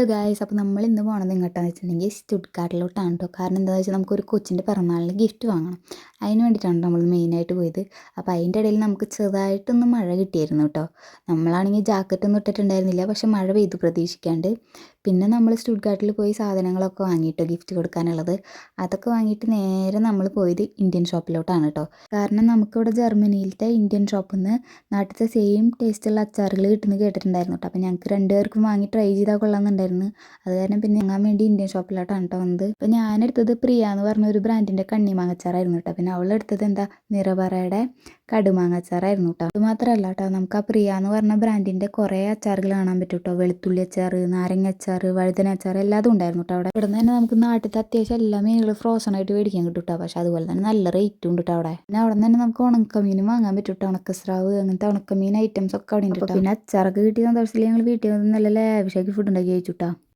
Hello guys അപ്പോൾ നമ്മൾ ഇന്ന് പോകണത് ഇങ്ങോട്ടാന്ന് വെച്ചിട്ടുണ്ടെങ്കിൽ സ്റ്റുഡ്കാർട്ടിലോട്ടാണ് കേട്ടോ കാരണം എന്താണെന്ന് വെച്ചാൽ നമുക്കൊരു കൊച്ചിന്റെ പിറന്നാളിന് ഗിഫ്റ്റ് വാങ്ങണം. അതിന് വേണ്ടിയിട്ടാണ് നമ്മൾ മെയിനായിട്ട് പോയത്. അപ്പോൾ അതിന്റെ ഇടയിൽ നമുക്ക് ചെറുതായിട്ടൊന്ന് മഴ കിട്ടിയിരുന്നു കേട്ടോ നമ്മളാണെങ്കിൽ ജാക്കറ്റൊന്നും ഇട്ടിട്ടുണ്ടായിരുന്നില്ല. പക്ഷെ മഴ പെയ്തു പ്രതീക്ഷിക്കാണ്ട്. പിന്നെ നമ്മൾ സ്റ്റുഡ്ഗാർട്ടിൽ പോയി സാധനങ്ങളൊക്കെ വാങ്ങിയിട്ട് ഗിഫ്റ്റ് കൊടുക്കാനുള്ളത്. അതൊക്കെ വാങ്ങിയിട്ട് നേരെ നമ്മൾ പോയത് ഇന്ത്യൻ ഷോപ്പിലോട്ടാണ് കേട്ടോ കാരണം നമുക്കിവിടെ ജർമ്മനിയിലത്തെ ഇന്ത്യൻ ഷോപ്പിൽ നിന്ന് നാട്ടിലത്തെ സെയിം ടേസ്റ്റുള്ള അച്ചാറുകൾ കിട്ടുന്നത് കേട്ടിട്ടുണ്ടായിരുന്നു കേട്ടോ അപ്പോൾ ഞങ്ങൾക്ക് രണ്ടുപേർക്കും വാങ്ങി ട്രൈ ചെയ്താൽ കൊള്ളാമെന്നുണ്ടായിരുന്നു. അത് കാരണം പിന്നെ വാങ്ങാൻ വേണ്ടി ഇന്ത്യൻ ഷോപ്പിലോട്ടാണ് കേട്ടോ വന്നത്. അപ്പോൾ ഞാനെടുത്തത് പ്രിയ എന്ന് പറഞ്ഞ ഒരു ബ്രാൻഡിന്റെ കണ്ണിമാങ്ങച്ചാറായിരുന്നു കേട്ടോ പിന്നെ അവളെടുത്തത് എന്താ? നിറപറയുടെ കടുമാങ്ങച്ചാറായിരുന്നു കേട്ടോ അത് മാത്രമല്ല കേട്ടോ നമുക്ക് ആ പ്രിയ എന്ന് പറഞ്ഞ ബ്രാൻഡിന്റെ കുറേ അച്ചാറുകൾ കാണാൻ പറ്റും കേട്ടോ വെളുത്തുള്ളി അച്ചാർ നാരങ്ങ അച്ചാർ വഴുതന അച്ചാർ എല്ലാതും ഉണ്ടായിരുന്നു കേട്ടോ അവിടെ. ഇവിടെ നിന്ന് തന്നെ നമുക്ക് നാട്ടിലത്തെ അത്യാവശ്യം എല്ലാ മീനുകളും ഫ്രോസൺ ആയിട്ട് മേടിക്കാൻ കിട്ടും കേട്ടോ പക്ഷെ അതുപോലെ തന്നെ നല്ല റേറ്റും ഉണ്ട് കേട്ടോ അവിടെ. പിന്നെ അവിടെ നിന്ന് തന്നെ നമുക്ക് ഉണക്കമീനും വാങ്ങാൻ പറ്റും കേട്ടോ ഉണക്കസ്രാവ് അങ്ങനത്തെ ഉണക്കമീൻ ഐറ്റംസ് ഒക്കെ അവിടെ ഉണ്ട് കേട്ടോ പിന്നെ അച്ചാറൊക്കെ കിട്ടിയ സന്തോഷത്തിൽ ഞങ്ങൾ വീട്ടിൽ വന്ന് നല്ല ലാവിഷാക്കി ഫുഡ് ഉണ്ടാക്കി കഴിച്ചു കേട്ടോ